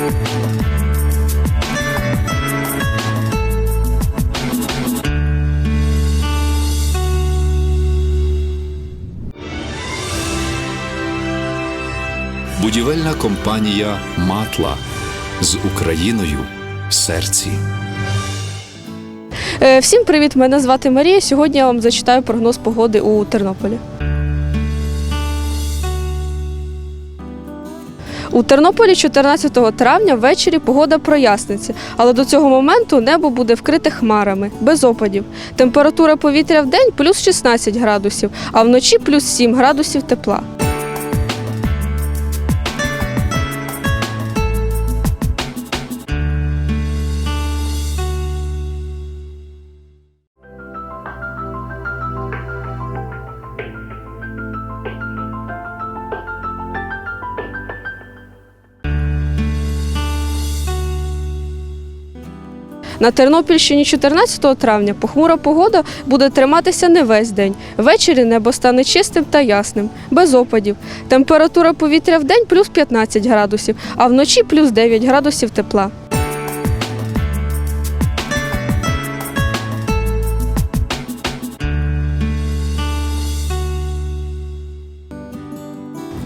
Будівельна компанія Матла з Україною в серці. Е, Всім привіт! Мене звати Марія. Сьогодні я вам зачитаю прогноз погоди у Тернополі. У Тернополі 14 травня ввечері погода проясниться, але до цього моменту небо буде вкрите хмарами, без опадів. Температура повітря в день плюс 16 градусів, а вночі плюс 7 градусів тепла. На Тернопільщині 14 травня похмура погода буде триматися не весь день. Ввечері небо стане чистим та ясним, без опадів. Температура повітря в день плюс 15 градусів, а вночі плюс 9 градусів тепла.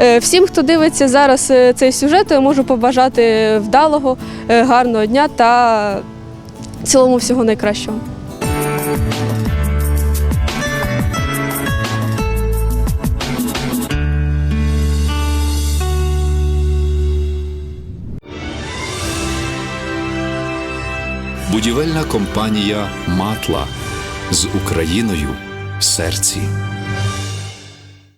Е, Всім, хто дивиться зараз е, цей сюжет, я можу побажати вдалого, е, гарного дня та в цілому всього найкращого. Будівельна компанія Матла з Україною в серці.